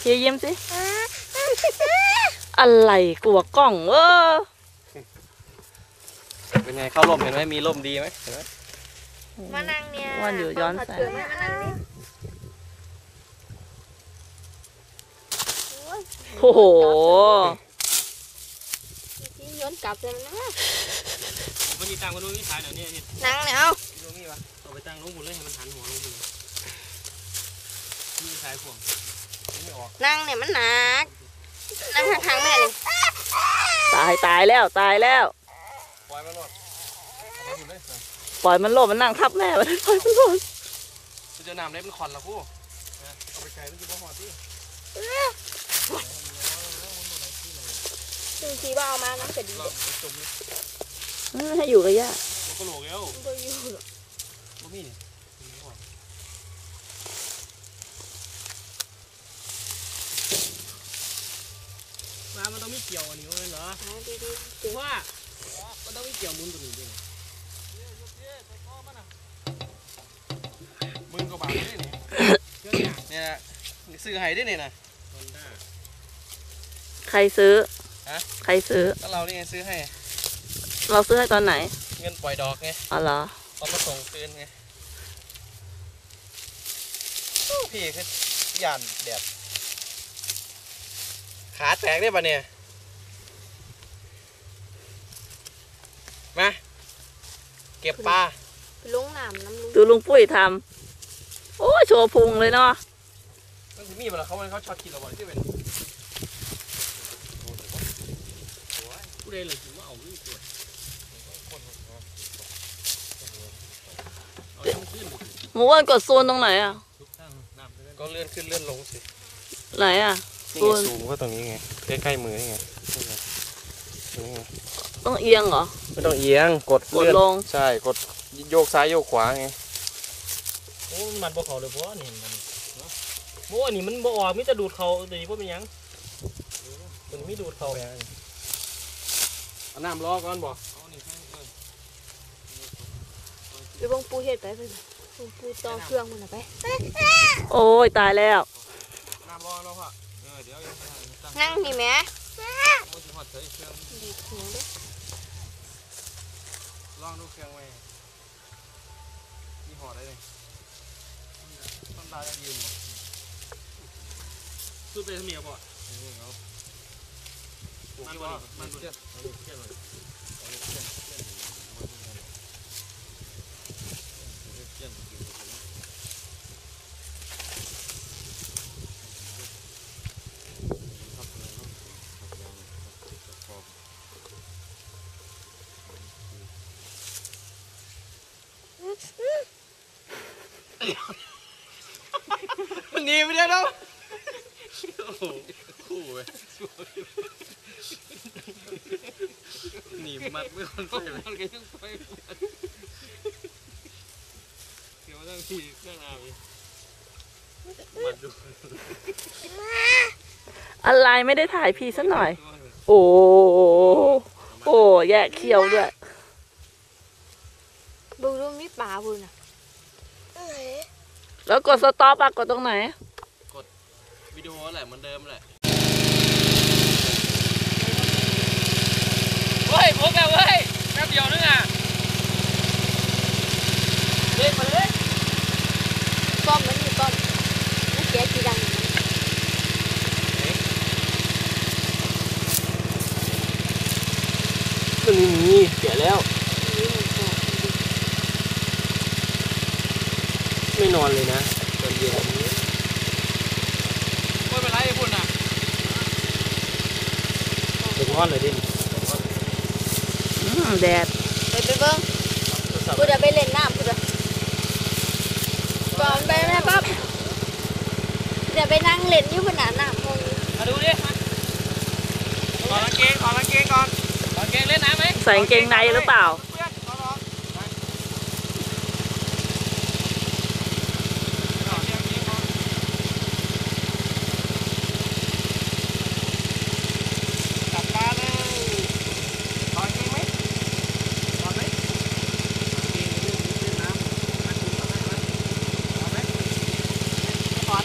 เฮียยิ้มสิอะไรกลัวกล้องเออเป็นไงเข้าร่มเห็นไหมมีร่มดีไหมเห็นไหมมานั่งเนี่ยวันอยู่ย้อนแสขถืงมานั่งนี่โอ้โหที่ย้อนกลับเลยนะมันมีตังค์มาดูนี่ขายเดี๋ยวนี้นี่นั่งเนี่ยเอาดูนี่วะเอาไปตั้งลงหมดเลยให้มันหันหัวลงหมดเลยนี่ขายพวงไม่ออก นั่งเนี่ยมันหนัก นั่งข้างๆแม่เลยตายตายแล้วตายแล้ว ปล่อยมันรอดเอาไปหมดเลยปล่อยมันโลดมันนั่งทับแม่มันปล่อยมันโลดจะเจอน้ำเล็บมันขอนละคู่เอาไปไกลมันจะบ่หอดที่ซึ่งทีว่าเอามาน้ำก็ดีเราไปจมเลยเออให้อยู่กับย่ามันก็โหลกแล้วบ่อยู่หรอกบ่มีนี่ มามันต้องมีเกี่ยวอันนี้เว้ยเหรอหาดีถือว่ามันต้องมีเกี่ยวมุนตัวนี้ด้วยมึงก็บาดได้นี่เนี่ยนะซื้อให้ได้นี่นะใครซื้อฮะใครซื้อก็เรานี่ไงซื้อให้ เราซื้อให้ตอนไหน เงินปล่อยดอกไงอ๋อเหรอตอนมาส่งคืนไงพี่คือหยานแดด ขาแตกได้ปะเนี่ย มา เก็บปลาๆไปลงน้ำน้ำลุงดูลุงปุ้ยทำโอ้ยโชว์พุงเลยเนาะมันคือมีดมันเหรอเขามันเขาช็อตกินเราบ่อยที่เป็นผู้ใดเลยถือว่าเอาไม่ตัวเอายังขึ้นหมูอ้วนกดโซนตรงไหนอะ ก็เลื่อนขึ้นเลื่อนลงสิ ไหนอะ นี่ไงสูงก็ตรงนี้ไงใกล้ๆมือนี่ไงนี่ไงนี่ไงต้องเอียงเหรอ ไม่ต้องเอียงกดกดเลื่อนลงใช่กดโยกซ้ายโยกขวาไงโอ้มันบ่เขาเลยเพราะนี่มันเนาะโอ้อันนี้มันบ่ออกมีแต่ดูดเขาแต่นี่บ่เป็นหยังมันมีดูดเขาเอาน้ำรอก่อนบอกไปเบงปูเฮ็ดไปไปเบิ่งปูต่อเครื่องมันน่ะไป โอ้ยตายแล้วน้ำรอแล้วพ่อ เออเดี๋ยวยังตั้งนั่งนี่แหม่มันจะหอดใส่เครื่องดีดหัวเด้อลองดูเครื่องไว้มีหอดได้เลยต้นดาวจะยืนบ่สุดไปทำเมียบ่นี่เอามันบ่มันบ่มันหนีไปได้แล้วโอ้โหคู่เว้ยหนีมัดไม่คนใส่มันก็ยังไปเดี๋ยวตั้งทีเครื่องอาวีมัดดูอะไรไม่ได้ถ่ายพี่สักหน่อย โอ้โอ้แยกเขี้ยวด้วยเบิ่งดูมีปลาบุญน่ะแล้วกดสต็อปอะกดตรงไหน วิดีโอแหละเหมือนเดิมแหละเฮ้ยพกแล้วเว้ยแป๊บเดียวนึงอะเล่นมาเลยก้อมมันอยู่ก้อมมันแกะกี่ดังมันมันมีเสียแล้วนี่มันโตไม่นอนเลยนะตอนเย็นนี้ไม่เป็นไรไอ้พุ่นอะ ถึงร้ อนเลยดิอืมแดดไปไปเบิ่งกูจะไปเล่นน้ำกูจะก่อนไปนะปั๊บเดี๋ยวไปนั่งเล่นอยู่บนหน้าน้ำมองอยู่มาดูดิถอดกางเกงถอดกางเกงก่อนถอดกางเกงเล่นน้ำไหมใส่กางเกงในหรือเปล่า เพื่อนขอร้องกลับบ้านเลยถอดจริงไหมถอดไหมถอด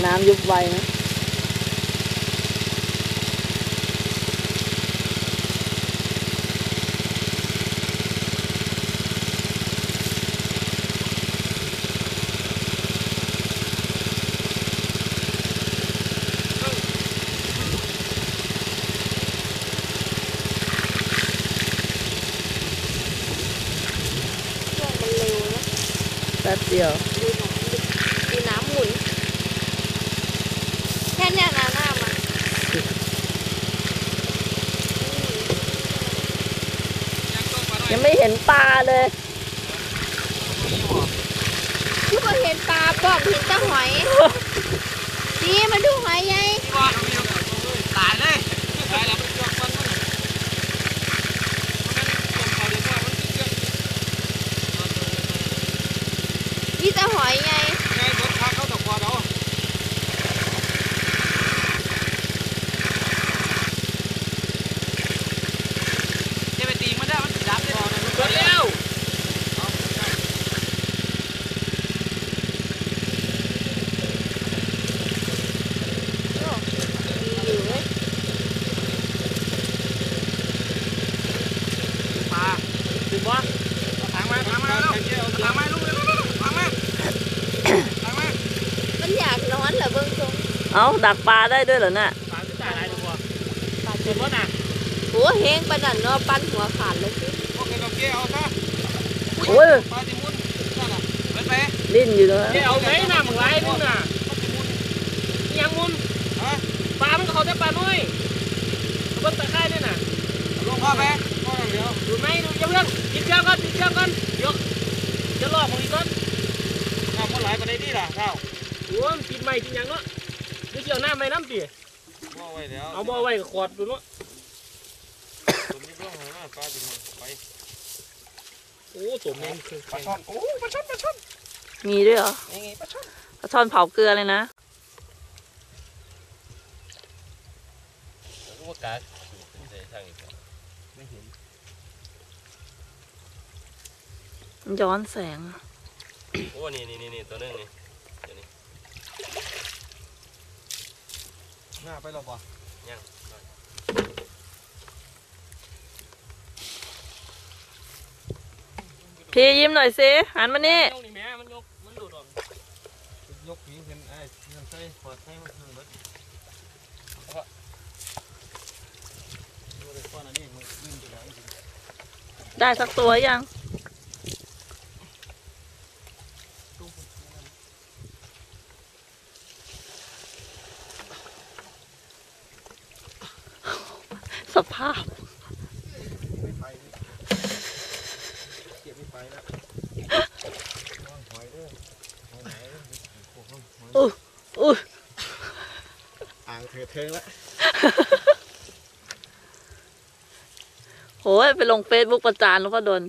ตัวน้ำยุบไวนะ ช่วงมันเร็วนะ แป๊บเดียว ดูน้ำดูน้ำหมุน แค่เนี้ยนะหน้ามัน ยัง ไม่เห็นปลาเลยทุกคนเห็นปลาป้ะหอยดีมาดูหอยไง ตายเลยตายแล้วมันจวกมันมันมันเขาเดี๋ยวว่ามันเกิด มีแต่หอยไง ไงรถพาเข้าตกคอเราจะไปตีมันได้มันดับได้มันเกิดแล้ว มีอยู่เว้ย ปลา ถึงว่า ถางมาถางมาแล้วถางมาลูกเลยถางมาถางมา มันอยากนอนเหรอเบิ้งทรง เอาดักปลาได้ด้วยเหรอน่ะปลาที่ตายอะไรตัวปลาถึงว่าน่ะโอ้เฮงปานนันเนาะปั้นหัวขาดเลยสิพวกเราเกี่ยวเอาซะโอ้ยปลาติมุนนั่นน่ะไปไปดิ้นอยู่เลยเดี๋ยวเอาไหนน่ะมึงไรนึงน่ะยังมุนฮะปลามันก็เขาแต่ปลาน้อยเบิ้งตะไคร้นี่น่ะลงพ่อไปพ่อเดี๋ยวดูไหมดูเพื่อนกินเครื่องก่อนกินเครื่องก่อนเดี๋ยวจะลอกมึงอีกก่อนทำมันหลายประเด็นนี่ล่ะเท่าโอ้ยกินใหม่กินหยังเนาะ เดี๋ยวเกี่ยวน้ำไปน้ำตีพ่อไว้เดี๋ยวเอาบ่อไว้กับขวดดูเนาะผมนี่ร่องหัวหน้าปลาติมุนไปโอ้สมเองคือปลาช่อนโอ้ปลาช่อนปลาช่อนมีด้วยเหรอนี่ไงปลาช่อนปลาช่อนเผาเกลือเลยนะว่ากาใส่ทางอีกไม่เห็นมันย้อนแสงโอ้นี่นี่นี่ตัวนึงนี่ หน้าไปหรอปะยังพี่ยิ้มหน่อยสิหันมานี่ยกนี่แม่มันยกมันหลุดออกยกผีเห็นไอ้ยังใส่ปอดใส่มันเบิดก้อนอันนี้มันลื่นไปแล้วได้สักตัวยัง สภาพ ไม่ไปเก็บไม่ไปแล้วหอยเด้อหอยไหนโอ้โหหอย อุ้ย อ่างเถิดเทิงแล้ว โหยไปลงเฟซบุ๊กประจานหลวงพ่อดน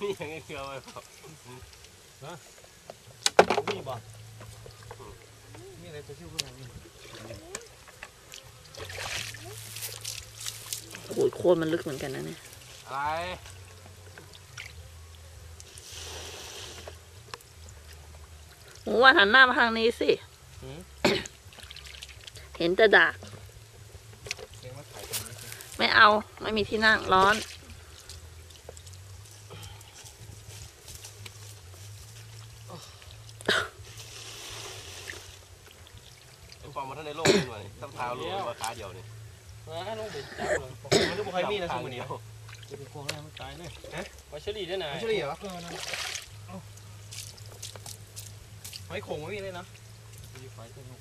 นี่ยังไงเชื่อไหมครับฮะนี่บ่นี่อะไรจะชื่อพวกนี้ โอ้ยโคตรมันลึกเหมือนกันนะเนี่ยอะไรหมูว่าหันหน้ามาทางนี้สิเห็นแต่ดากเสียงมาถ่ายตรงนี้ไม่เอา ไม่มีที่นั่งร้อนความมันท่านในโลกนี่หน่อยตั้งเท้าลงมาขาเดียวนี่ มาลงไปจับเลยมันดูบุคอยมีนะสมุนเดีเดียยววจะเป็นพวกอะไรมันตายเลยมาเฉลี่ยได้ไหนไม่ใช่เหรอหอยโข่งไม่มีเลยนะมีไฟตัวนึง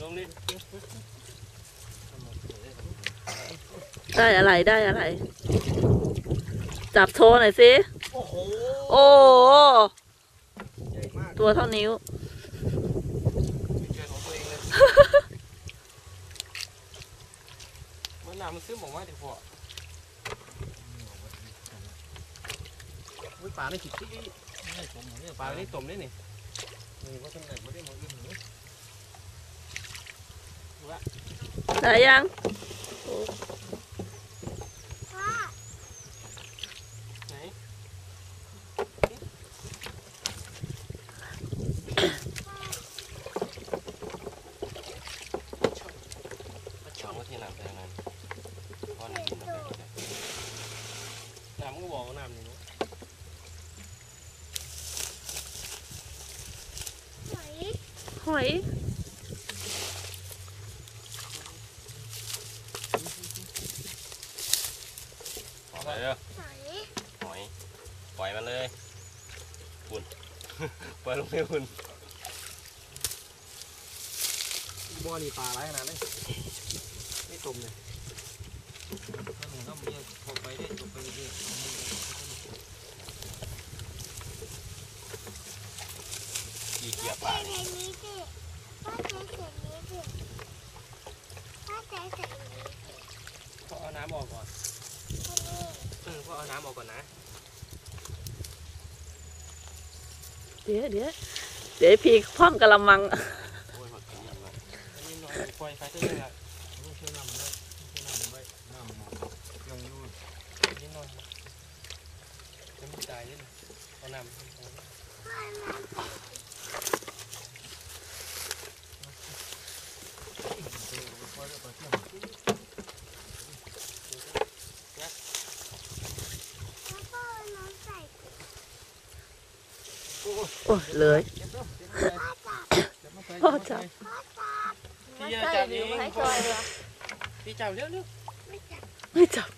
ลงนี่ได้อะไรได้อะไร จับโชว์หน่อยสิ โอ้โหโอ้โหใหญ่มากตัวเท่านิ้วเกินของตัวเองเลยมันน้ำมันซึมออกมาดิพ่ออุ้ยปลาในขิดที่นี่ผมเนี่ยปลาในต้มได้นี่นี่ว่าเป็นไหนไม่ได้หมดเลยได้ยัง ไหน ช่องว่าที่น้ำแดงนั้นก้อนดินน้ำแดงเลย น้ำมันก็บ อกว่าน้ำนี่เนาะหอยไปเด้อหอย ปล่อยมันเลยคุณปล่อยลงไปคุณบ่อนี่ปลาอะไรขนาดนี้ไม่ต้มเลย ถ้าหนูน้ำเนี่ยพอไปได้จบไปเรื่อยกี่เกียร์ปลานี่พอเอาน้ำออกก่อนเออพอเอาน้ำออกก่อนนะ เดี๋ยวเดี๋ยวเดี๋ยวพี่พ่อมกะละมัง โอ้ยหดกินมันอันนี้หน่อยปล่อยไฟเท่าไหร่ละๆต้องเชื่อมนได้เชื่อน้ำมันไว้น้ำมันเครื่องยู อันนี้หน่อยจะไม่ตายเลยนะเ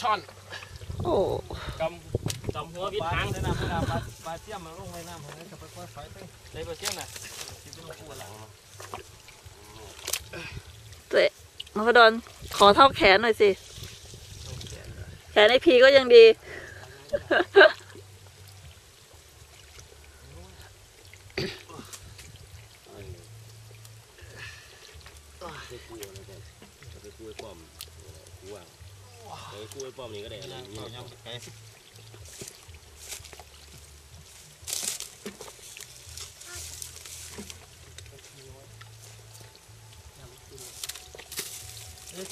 ชี้เลยอะพ่อจับพ่อจับยาโยนทำไมในนั่นล่ะพอไปโตไปเลยพอโตไปโอ้สบายนั่นแหละได้อะไรช่อนโอ้กำกำหัววิดหางใส่น้ำใส่น้ำปลาปลาเทียมมันลงในน้ำมันจะไปค่อยไฟไปเลยเปอร์เซ็นต์น่ะที่เป็นคู่หลังเจ๊นพดลขอเท่าแขนหน่อยสิ แขนไอพีก็ยังดี ไปกู้อะไรกันไปกู้ไอ้ป้อมกู้ว่าง ไปกู้ไอ้ป้อมนี่ก็ได้อะไรต่อยำไก่เอ้ย